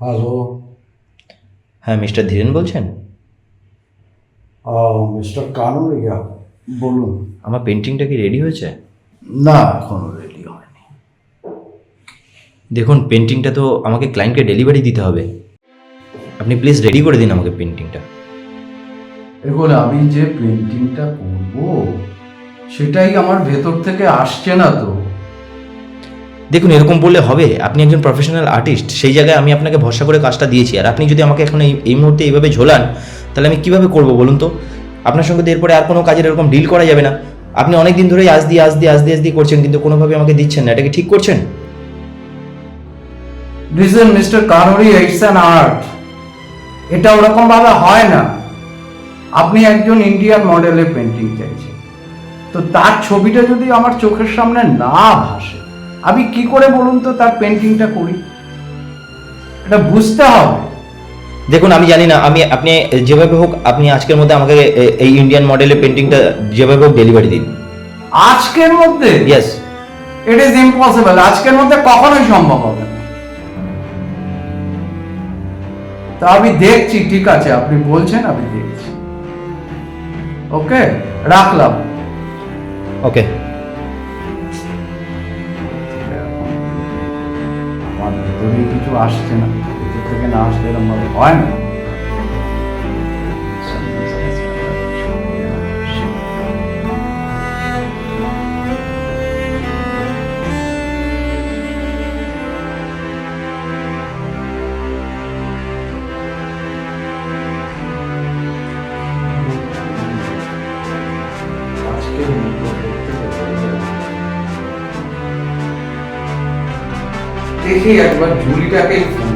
Hello হ্যাঁ mister Dhiren বলছেন? Mister কানুরিয়া বলুন। আমার পেন্টিংটা কি রেডি হয়েছে? না এখনও রেডি হয়নি। দেখুন পেন্টিংটা তো আমাকে ক্লায়েন্টকে ডেলিভারি দিতে হবে। আপনি প্লিজ রেডি করে দিন আমাকে পেন্টিংটা। এগুলো আমি যে পেন্টিংটা করব সেটাই আমার ভেতর থেকে আসছে না তো। দেখুন, এরকম বললে হবে। আপনি একজন প্রফেশনাল আর্টিস্ট সেই জায়গায় আমি আপনাকে ভরসা করে কাজটা দিয়েছি। আর আপনি যদি আমাকে এখন এই এই মুহূর্তে এইভাবে ঝোলান, তাহলে আমি কীভাবে করব বলুন তো? আপনার সঙ্গে তো এরপরে আর কোনো কাজের এরকম ডিল করা যাবে না। আপনি অনেক দিন ধরেই আজ দিয়ে আজ দিয়ে আজ দিয়ে আজ দিয়ে করছেন, কিন্তু কোনোভাবে আমাকে দিচ্ছেন না। এটা কি ঠিক করছেন? Listen mister Kanuri it's an art এটা ওরকম ভাবে হয় না। আপনি একজন ইন্ডিয়ান মডেলের পেন্টিং চাইছেন। তো তার ছবিটা যদি আমার চোখের সামনে না ভাসে আমি কি করে বলুন তো তার পেন্টিংটা করি? এটা বুঝতে হবে। দেখুন আমি জানি না আমি আপনি যেভাবে হোক আপনি আজকের মধ্যে আমাকে এই ইন্ডিয়ান মডেলের পেন্টিংটা যেভাবে হোক ডেলিভারি দিন। আজকের মধ্যে? ইয়েস ইট ইজ ইম্পসিবল আজকের মধ্যে কখনোই সম্ভব হবে না। তা আমি দেখছি ঠিক আছে আপনি বলছেন আমি দেখছি। ওকে রাখলাম। ওকে ভেতরেই কিছু আসছে না। ভেতর থেকে না আসলে এরকমভাবে হয় না। দেখি একবার ফোন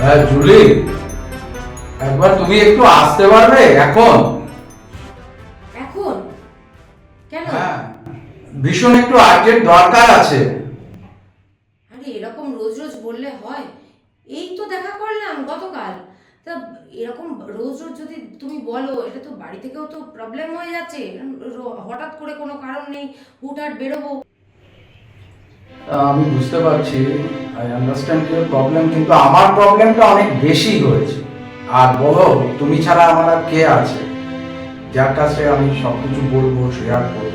হ্যাঁ জুলি একবার তুমি একটু আসতে পারবে এখন? এখন? কেন? হ্যাঁ। ভীষণ একটু আর্জেন্ট দরকার আছে। আরে এরকম রোজ রোজ বললে হয়। এই তো দেখা করলাম গতকাল। তা এরকম রোজ রোজ যদি তুমি বলো এটা তো বাড়ি থেকেও তো প্রবলেম হয়ে যাচ্ছে। হঠাৎ করে কোনো কারণ নেই হুটহাট বেরোবো। আমি বুঝতে পারছি আই আন্ডারস্ট্যান্ড ইউর প্রবলেম কিন্তু আমার প্রবলেমটা অনেক বেশি হয়েছে। আর বলো তুমি ছাড়া আমার আর কে আছে? যার কাছে আমি সব কিছু বলব শেয়ার করব।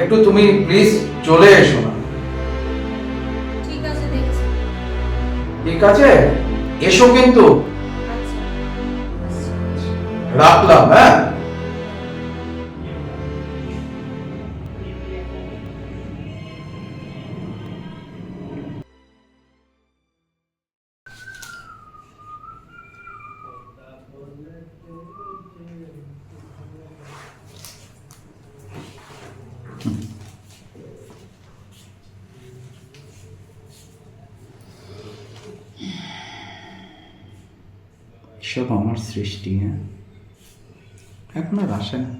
একটু তুমি প্লিজ চলে এসো না। ঠিক আছে দেখছি। ঠিক আছে? এসো কিন্তু। রাখলাম হ্যাঁ সব আমার সৃষ্টি হ্যাঁ এখন আর আসে না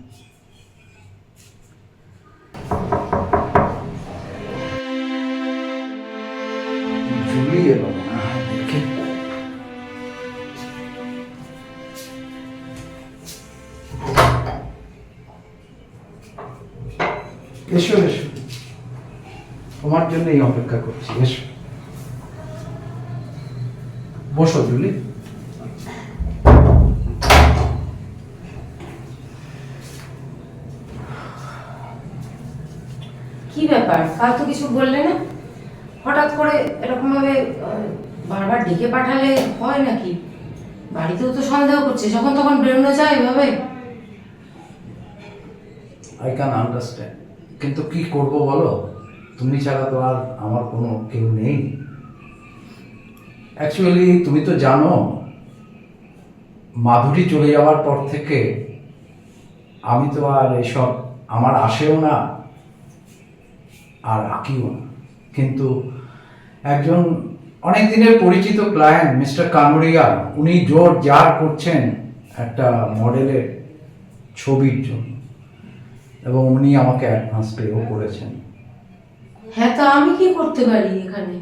এসো এসো। তোমার জন্যই অপেক্ষা করছি এসো। বসো জুলি। ব্যাপার? কাল তো কিছু বললে না? হঠাৎ করে এরকম ভাবে বারবার ডেকে পাঠালে হয় নাকি? বাড়িতেও তো সন্দেহ করছে, যখন তখন বেরোনো যায় এভাবে? আই ক্যান আন্ডারস্ট্যান্ড কিন্তু কি করব বলো? তুমি ছাড়া তো আর আমার কোনো কেউ নেই। অ্যাকচুয়ালি তুমি তো জানো, মাধুরী চলে যাওয়ার পর থেকে আমি তো আর এসব, আমার আসেও না। আর আঁকিও না কিন্তু একজন অনেক দিনের পরিচিত ক্লায়েন্ট মিস্টার কানুরিয়া উনি জোর জার করছেন একটা মডেলের ছবির জন্য। এবং উনি আমাকে অ্যাডভান্স পেও করেছেন। হ্যাঁ তা আমি কি করতে পারি এখানে?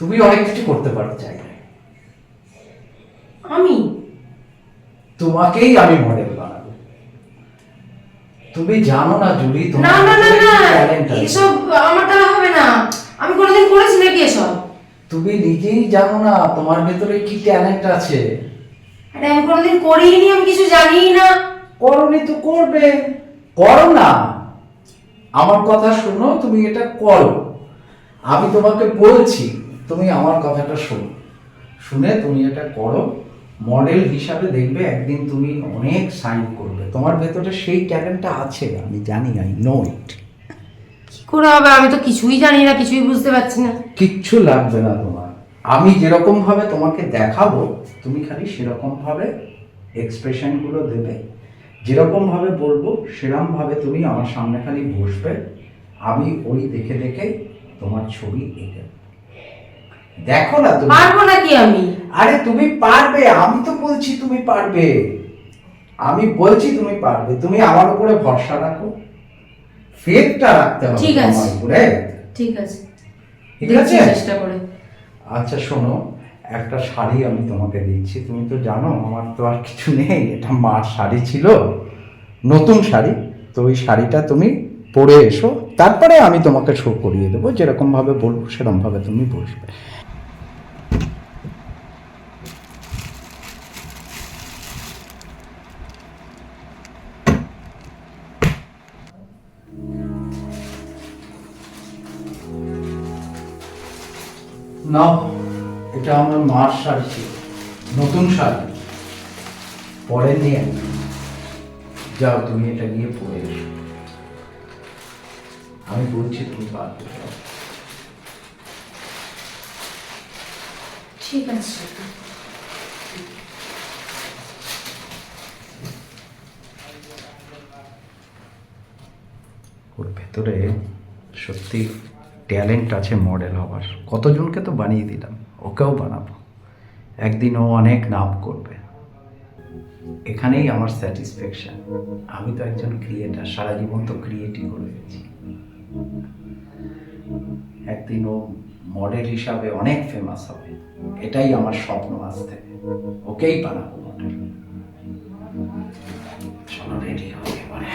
তুমি অনেক কিছু করতে পারো চাইলে। আমি? তোমাকেই আমি তো তুমি জানো না জুলি তোমার না না না না। এসব আমার দ্বারা হবে না। আমি কোনোদিন করেছি নাকি এসব? তুমি নিজেই জানো না তোমার ভেতরে কি ট্যালেন্ট আছে? আরে আমি কোনোদিন করিনি আমি কিছু জানিই না। করনি তো করবে। করো না। আমার কথা শোনো তুমি এটা করো। আমি তোমাকে বলছি তুমি আমার কথাটা শোনো। শুনে তুমি এটা করো। মডেল হিসাবে দেখবে একদিন তুমি অনেক সাইন করবে। তোমার ভেতরে সেই ট্যালেন্টটা আছে আমি জানি আই নো ইট কি করে হবে? আমি তো কিছুই জানি না কিছুই বুঝতে পারছি না। কিচ্ছু লাগবে না তোমার। আমি যেরকম ভাবে তোমাকে দেখাবো তুমি খালি সেরকম ভাবে এক্সপ্রেশনগুলো দেবে। যেরকম ভাবে বলব সেরকম ভাবে তুমি আমার সামনে খালি বসবে। আমি ওই দেখে দেখে তোমার ছবি এঁকে দেবো। দেখো না তুমি। পারব নাকি আমি? আরে তুমি পারবে আমি তো বলছি তুমি পারবে। আমি বলছি তুমি পারবে তুমি আমার উপরে ভরসা রাখো। ফেকটা রাখতে হবে ঠিক আছে। উপরে। ঠিক আছে। ঠিক আছে? চেষ্টা করে। আচ্ছা শোনো একটা শাড়ি আমি তোমাকে দিচ্ছি। তুমি তো জানো আমার তো আর কিছু নেই। এটা মার শাড়ি ছিল নতুন শাড়ি। তো ওই শাড়িটা তুমি পরে এসো। তারপরে আমি তোমাকে শো করিয়ে দেবো। যেরকম ভাবে বলব সেরকম ভাবে তুমি বসবে। নাও এটা আমার মার শাড়ি ছিল নতুন শাড়ি। পরে নিয়ে যাও তুমি এটা গিয়ে পরে এসো। আমি বলছি তুমি পারবে ঠিক আছে। ওর ভেতরে সত্যি ট্যালেন্ট আছে মডেল হওয়ার কতজনকে তো বানিয়ে দিলাম, ওকেও বানাবো। একদিন ও অনেক নাম করবে। এখানেই আমার স্যাটিসফ্যাকশন আমি তো একজন ক্রিয়েটার সারা জীবন তো ক্রিয়েটই করে গেছি একদিন ও মডেল হিসাবে অনেক ফেমাস হবে। এটাই আমার স্বপ্ন আজ থেকে। ওকেই বানাবো মডেল চলো রেডি হবে এবারে।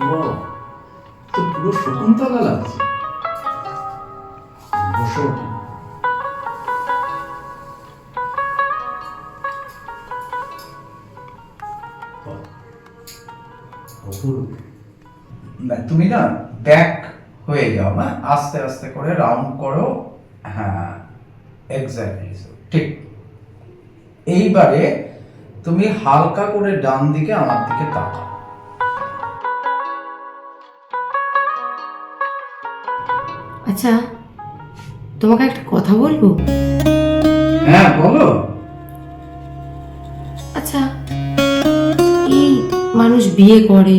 পুরো শকুন্তলা লাগছে। বসো। তুমি না ব্যাক হয়ে যাও, না? আস্তে আস্তে করে রাউন্ড করো। হ্যাঁ এক্স্যাক্টলি ঠিক। এইবারে তুমি হালকা করে ডান দিকে আমার দিকে তাকাও। আচ্ছা তোমাকে একটা কথা বলব? হ্যাঁ বলো। আচ্ছা এই মানুষ বিয়ে করে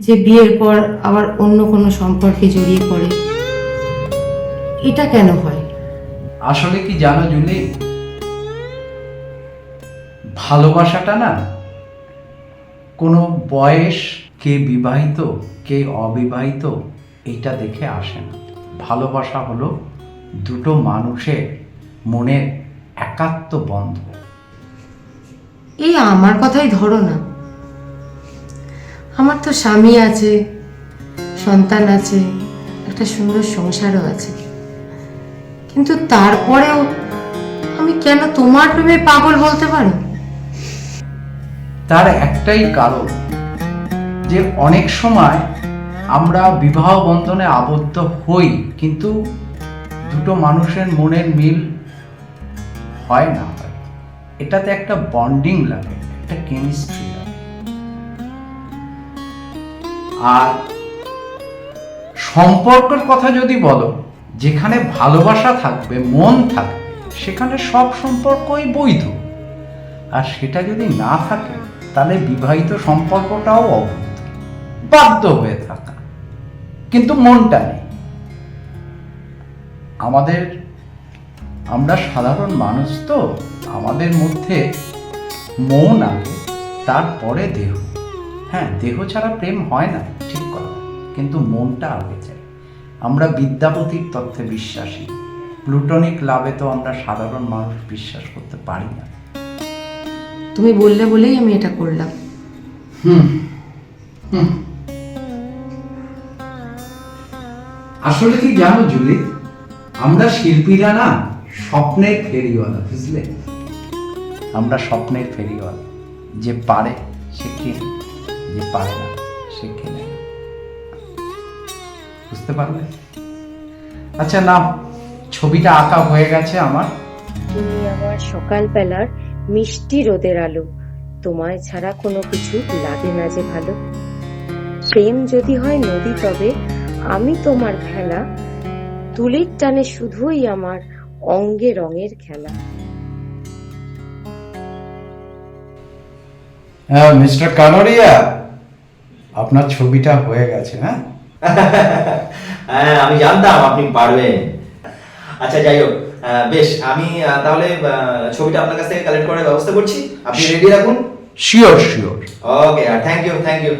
যে বিয়ের পর আবার অন্য কোনো সম্পর্কে জড়িয়ে পড়ে এটা কেন হয়? আসলে কি জানো জুলি ভালোবাসাটা না কোনো বয়স কে বিবাহিত কে অবিবাহিত এটা দেখে আসে না। ভালোবাসা হলো দুটো মানুষের মনের একাত্ম বন্ধ। এই আমার কথাই ধরো না। আমার তো স্বামী আছে সন্তান আছে একটা সুন্দর সংসারও আছে। কিন্তু তারপরেও আমি কেন তোমার প্রেমে পাগল বলতে পারো? তার একটাই কারণ যে অনেক সময় আমরা বিবাহ বন্ধনে আবদ্ধ হই, কিন্তু দুটো মানুষের মনের মিল হয় না। এটাতে একটা বন্ডিং লাগে, একটা কেমিস্ট্রি লাগে। আর সম্পর্কের কথা যদি বলো, যেখানে ভালোবাসা থাকবে, মন থাকবে, সেখানে সব সম্পর্কই বৈধ। আর সেটা যদি না থাকে, তাহলে বিবাহিত সম্পর্কটাও অবৈধ, বাধ্য হয়ে থাকা। কিন্তু মনটা নেই। আমাদের আমরা সাধারণ মানুষ তো আমাদের মধ্যে মন আগে তারপরে দেহ। হ্যাঁ দেহ ছাড়া প্রেম হয় না ঠিক কথা। কিন্তু মনটা আগে চাই। আমরা বিদ্যাপতির তত্ত্বে বিশ্বাসী। প্লুটনিক লাভে তো আমরা সাধারণ মানুষ বিশ্বাস করতে পারি না। তুমি বললে বলেই আমি এটা করলাম। আসলে কি জানো জুলি আমরা শিল্পীরা না, স্বপ্নের ফেরিওয়ালা, বুঝলে? আমরা স্বপ্নের ফেরিওয়ালা। যে পারে, সে কেনে। যে পারে না, সে কেনে। বুঝতে পারলে? আচ্ছা না, ছবিটা আঁকা হয়ে গেছে আমার। তুমি আমার সকালবেলার মিষ্টি রোদের আলো। তোমায় ছাড়া কোনো কিছু লাগে না যে ভালো। প্রেম যদি হয় নদী তবে আমি তোমার খেলা। তুলির টানে শুধুই আমার অঙ্গে রঙের খেলা। হ্যাঁ মিস্টার কানোরিয়া আপনার ছবিটা হয়ে গেছে হ্যাঁ? হ্যাঁ আমি জানতাম আপনি পারবেন। আচ্ছা যাই হোক বেশ আমি তাহলে ছবিটা আপনার কাছ থেকে কালেক্ট করার ব্যবস্থা করছি। আপনি রেডি রাখুন। Sure sure okay thank you thank you